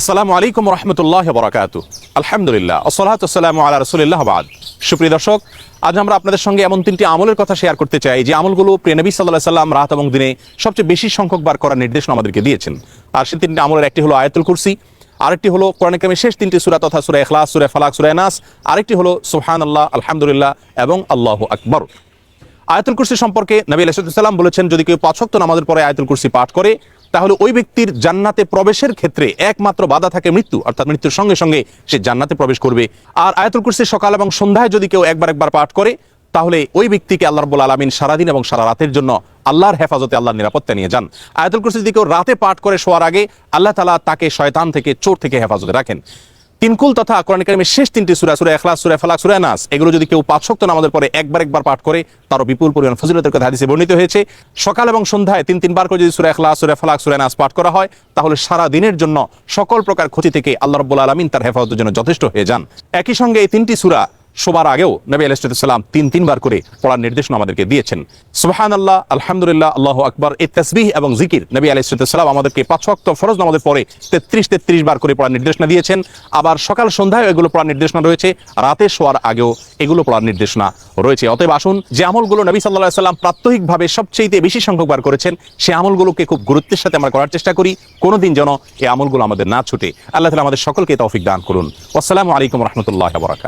আসসালামু আলাইকুম রহমতুল্লাহ বরাকাত আলহামদুলিল্লাহ আসসালামু আলা রসুলিল্লাহ বাদ। সুপ্রিয় দর্শক, আজ আমরা আপনাদের সঙ্গে এমন তিনটি আমলের কথা শেয়ার করতে চাই, যে আমলগুলো প্রিয় নবী সাল্লাহ সাল্লাম রাত এবং দিনে সবচেয়ে বেশি সংখ্যক বার করার নির্দেশনা আমাদেরকে দিয়েছেন। আর সেই তিনটি আমলের একটি হলো আয়াতুল কুরসি, আরেকটি হলো কোরআন কামের শেষ তিনটি সুরা তথা সুরা এখলাস সুরা ফালাক, সুরা নাস আরেকটি হলো সুহান আল্লাহ আলহামদুলিল্লাহ এবং আল্লাহ আকবর। আয়াতুল কুরসি সম্পর্কে নবী আলাইসাল্লাম বলেছেন, যদি কেউ পাঁচক্ত নামাজের পরে আয়াতুল কুরসি পাঠ করে তাহলে ওই ব্যক্তির জান্নাতে প্রবেশের ক্ষেত্রে একমাত্র বাধা থাকে মৃত্যু, অর্থাৎ মৃত্যুর সঙ্গে সঙ্গে সে জান্নাতে প্রবেশ করবে। আর আয়াতুল কুরসি সকাল এবং সন্ধ্যায় যদি কেউ একবার একবার পাঠ করে, তাহলে ওই ব্যক্তিকে আল্লাহ রব্বুল আলমিন সারাদিন এবং সারা রাতের জন্য আল্লাহর হেফাজতে আল্লাহর নিরাপত্তা নিয়ে যান। আয়াতুল কুরসি যদি কেউ রাতে পাঠ করে শোয়ার আগে, আল্লাহ তালা তাকে শয়তান থেকে চোর থেকে হেফাজতে রাখেন। তিনকুল তথা কোরআন কারিমের শেষ তিনটি সুরা সুরা এখলাস সুরা ফালাক, সুরা নাস, এগুলো যদি কেউ পাঁচ শক্ত নামাজের পরে একবার একবার পাঠ করে, তারও বিপুল পরিমাণ ফজিলতের কথা হাদিসে বর্ণিত হয়েছে। সকাল এবং সন্ধ্যায় তিন তিনবার করে যদি সুরা এখলাস সুরা ফালাক, সুরা নাস পাঠ করা হয়, তাহলে সারা দিনের জন্য সকল প্রকার ক্ষতি থেকে আল্লাহ রব্বুল আলমিন তার হেফাজতের জন্য যথেষ্ট হয়ে যান। একই সঙ্গে এই তিনটি সুরা শোবার আগেও নবী আলাইসালাম তিন তিনবার করে পড়ার নির্দেশনা আমাদেরকে দিয়েছেন। সুবাহান আল্লাহ আলহামদুলিল্লাহ, আল্লাহ আকবর। এই তসবিহ এবং জিকির নবী আলাইসালাম আমাদেরকে পাঁচ ওয়াক্ত ফরজ নামাজের পরে তেত্রিশ তেত্রিশ বার করে পড়ার নির্দেশনা দিয়েছেন। আবার সকাল সন্ধ্যায় এগুলো পড়ার নির্দেশনা রয়েছে। রাতে শোয়ার আগেও এগুলো পড়ার নির্দেশনা রয়েছে। অতএব আসুন, যে আমলগুলো নবী সাল্লাহ সাল্লাম প্রাত্যহিকভাবে সবচেয়ে বেশি সংখ্যক বার করেছেন সেই আমলগুলোকে খুব গুরুত্বের সাথে আমরা করার চেষ্টা করি। কোনোদিন যেন এই আমলগুলো আমাদের না ছুটে। আল্লাহ তালা আমাদের সকলকে তৌফিক দান করুন। আসসালামু আলাইকুম রহমতুল্লাহ বরাকাত